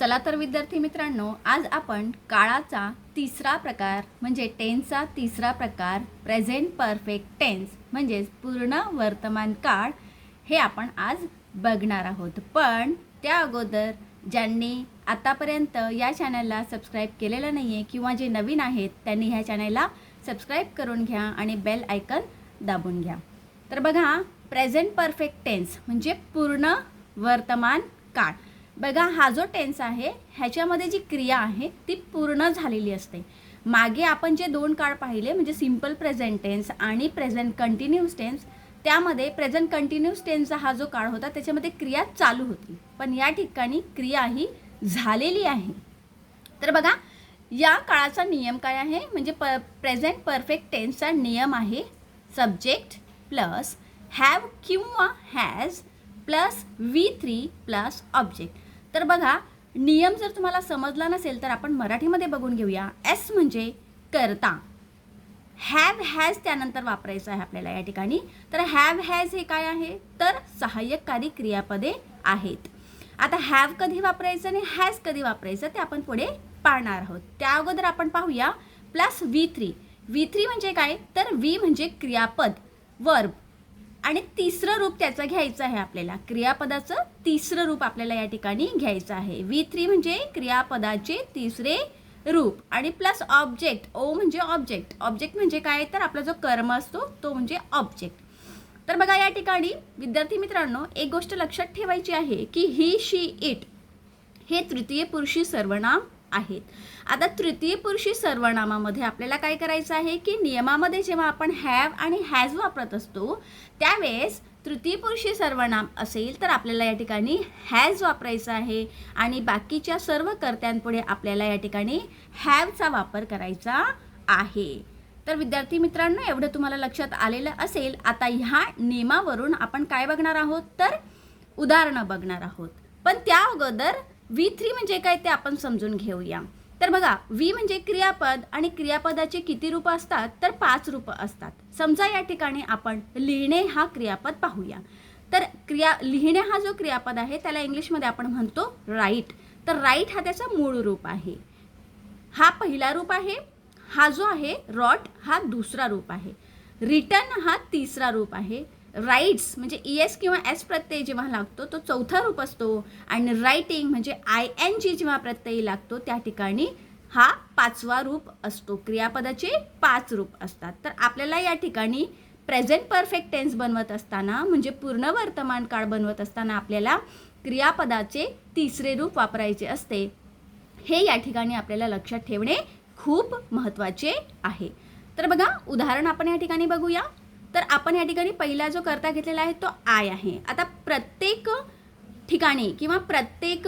चला तर विद्यार्थी मित्रांनो आज आपण काळाचा तिसरा प्रकार म्हणजे टेन्सचा तिसरा प्रकार प्रेझेंट परफेक्ट टेन्स म्हणजेच पूर्ण वर्तमान काळ हे आपण आज बघणार आहोत. पण त्या अगोदर ज्यांनी आतापर्यंत या चॅनलला सबस्क्राईब केलेलं नाही आहे किंवा जे नवीन आहेत त्यांनी ह्या चॅनलला सबस्क्राईब करून घ्या आणि बेल आयकन दाबून घ्या. तर बघा प्रेझेंट परफेक्ट टेन्स म्हणजे पूर्ण वर्तमान काळ. बघा हा जो टेन्स आहे ह्याच्यामध्ये जी क्रिया आहे ती पूर्ण झालेली असते. मागे आपण जे दोन काळ पाहिले म्हणजे सिंपल प्रेझेंट टेन्स आणि प्रेझेंट कंटिन्यूस टेन्स त्यामध्ये प्रेझेंट कंटिन्यूस टेन्सचा हा जो काळ होता त्याच्यामध्ये क्रिया चालू होती. पण या ठिकाणी क्रिया ही झालेली आहे. तर बघा या काळाचा नियम काय आहे? म्हणजे प प्रेझेंट परफेक्ट टेन्सचा नियम आहे सब्जेक्ट प्लस हॅव किंवा has plus V three plus object तर बघा नियम जर तुम्हाला समजला नसेल तर आपण मराठीमध्ये बघून घेऊया. एस म्हणजे करता. हॅव हॅज त्यानंतर वापरायचं आहे आपल्याला या ठिकाणी. तर हॅव हॅज हे काय आहे? तर सहाय्यककारी क्रियापदे आहेत. आता हॅव कधी वापरायचं आणि हॅज कधी वापरायचं ते आपण पुढे पाहणार आहोत. त्या अगोदर आपण पाहूया. Plus V three V three म्हणजे काय? तर व्ही म्हणजे क्रियापद. वर्ब आणि तिसरं रूप त्याचं घ्यायचं आहे आपल्याला. क्रियापदाचं तिसरं रूप आपल्याला या ठिकाणी घ्यायचं आहे. व्ही थ्री म्हणजे क्रियापदाचे तिसरे रूप. आणि प्लस ऑब्जेक्ट ओ म्हणजे ऑब्जेक्ट ऑब्जेक्ट म्हणजे काय? तर आपला जो कर्म असतो तो म्हणजे ऑब्जेक्ट तर बघा या ठिकाणी विद्यार्थी मित्रांनो एक गोष्ट लक्षात ठेवायची आहे की ही शी इट हे तृतीय पुरुषी सर्वनाम आहेत. आता तृतीय पुरुषी सर्वनामामध्ये आपल्याला काय करायचं आहे की नियमामध्ये जेव्हा आपण हॅव आणि हॅज वापरत असतो त्यावेळेस तृतीय पुरुषी सर्वनाम असेल तर आपल्याला या ठिकाणी हॅज वापरायचं आहे आणि बाकीच्या सर्व कर्त्यांपुढे आपल्याला या ठिकाणी हॅवचा वापर करायचा आहे. तर विद्यार्थी मित्रांनो एवढं तुम्हाला लक्षात आलेलं असेल आता ह्या नियमावरून आपण काय बघणार आहोत? तर उदाहरणं बघणार आहोत. पण त्या अगोदर व्ही थ्री म्हणजे काय ते आपण समजून घेऊया. तर बघा व्ही म्हणजे क्रियापद आणि क्रियापदाचे किती रूप असतात? तर पाच रूप असतात. समजा या ठिकाणी आपण लिहिणे हा क्रियापद पाहूया. तर क्रिया लिहिणे हा जो क्रियापद आहे त्याला इंग्लिशमध्ये आपण म्हणतो राईट तर राईट हा त्याचा मूळ रूप आहे. हा पहिला रूप आहे हा जो आहे रॉट हा दुसरा रूप आहे. रिटर्न हा तिसरा रूप आहे. राईट्स म्हणजे ई एस किंवा एस प्रत्यय जेव्हा लागतो तो चौथा रूप असतो. आणि रायटिंग म्हणजे आय एन जी जेव्हा प्रत्यय लागतो त्या ठिकाणी हा पाचवा रूप असतो. क्रियापदाचे पाच रूप असतात. तर आपल्याला या ठिकाणी प्रेझेंट परफेक्ट टेन्स बनवत असताना म्हणजे पूर्ण वर्तमान काळ बनवत असताना आपल्याला क्रियापदाचे तिसरे रूप वापरायचे असते. हे या ठिकाणी आपल्याला लक्षात ठेवणे खूप महत्त्वाचे आहे. तर बघा उदाहरण आपण या ठिकाणी बघूया. तर आपण या ठिकाणी पहिला जो करता घेतलेला आहे तो आय आहे. आता प्रत्येक ठिकाणी किंवा प्रत्येक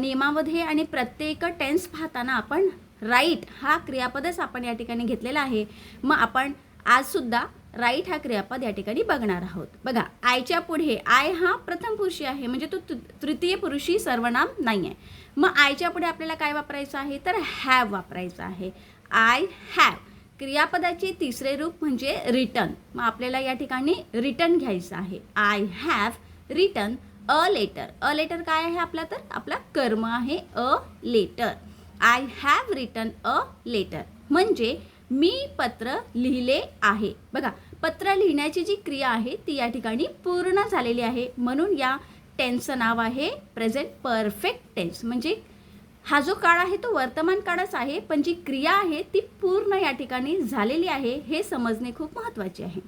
नियमामध्ये आणि प्रत्येक टेन्स पाहताना आपण राईट हा क्रियापदच आपण या ठिकाणी घेतलेला आहे. मग आपण आजसुद्धा राईट हा क्रियापद या ठिकाणी बघणार आहोत. बघा आयच्या पुढे आय हा प्रथम पुरुषी आहे म्हणजे तो तृ- तृतीय पुरुषी सर्वनाम नाही आहे मग आयच्या पुढे आपल्याला काय वापरायचं आहे? तर हॅव वापरायचं आहे. आय हॅव क्रियापदाचे तिसरे रूप म्हणजे रिटर्न. मग आपल्याला या ठिकाणी रिटर्न घ्यायचं आहे. I have return a letter a letter काय आहे आपला तर? आपला कर्म आहे. A letter I have return a letter म्हणजे मी पत्र लिहिले आहे. बघा पत्र लिहिण्याची जी क्रिया आहे ती या ठिकाणी पूर्ण झालेली आहे. म्हणून या टेन्सचं नाव आहे प्रेझेंट परफेक्ट टेन्स म्हणजे हा जो काळ आहे तो वर्तमान काळच आहे पण जी क्रिया आहे ती पूर्ण या ठिकाणी झालेली आहे हे समजणे खूप महत्त्वाचे आहे.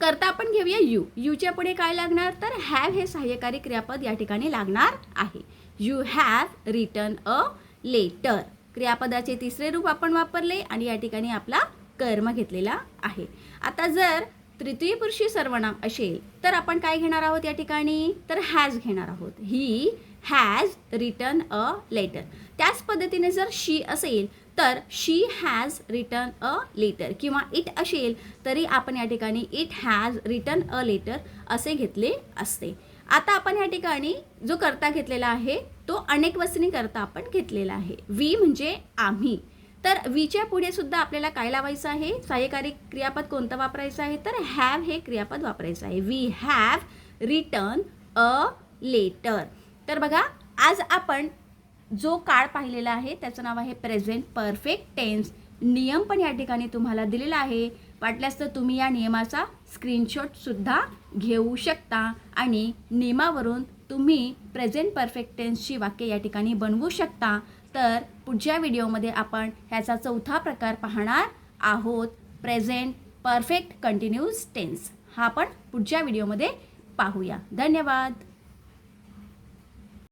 करता आपण घेऊया यू. यूच्या पुढे काय लागणार? तर हॅव हे सहाय्यकारी क्रियापद या ठिकाणी लागणार आहे. You have return a letter क्रियापदाचे तिसरे रूप आपण वापरले आणि या ठिकाणी आपला कर्म घेतलेला आहे. आता जर तृतीय पुरुषी सर्वनाम असेल तर आपण काय घेणार आहोत या ठिकाणी? तर हॅज घेणार आहोत. He has return a letter त्याच पद्धतीने जर शी असेल तर she has return a letter किंवा इट असेल तरी आपण या ठिकाणी it has return a letter असे घेतले असते. आता आपण या ठिकाणी जो करता घेतलेला आहे तो अनेक वचनी करता आपण घेतलेला आहे. वी म्हणजे आम्ही. तर वीच्या पुढे सुद्धा आपल्याला काय लावायचं आहे? सहाय्यकारी क्रियापद कोणतं वापरायचं आहे? तर हॅव हे क्रियापद वापरायचं आहे. We have return a letter तर बघा आज आपण जो काळ पाहिलेला आहे त्याचं नाव आहे प्रेझेंट परफेक्ट टेन्स नियम पण या ठिकाणी तुम्हाला दिलेला आहे. वाटल्यास तर तुम्ही या नियमाचा स्क्रीनशॉटसुद्धा घेऊ शकता आणि नियमावरून तुम्ही प्रेझेंट परफेक्ट टेन्सची वाक्य या ठिकाणी बनवू शकता. तर पुढच्या व्हिडिओमध्ये आपण ह्याचा चौथा प्रकार पाहणार आहोत प्रेझेंट परफेक्ट कंटिन्यूस टेन्स हा आपण पुढच्या व्हिडिओमध्ये पाहूया. धन्यवाद!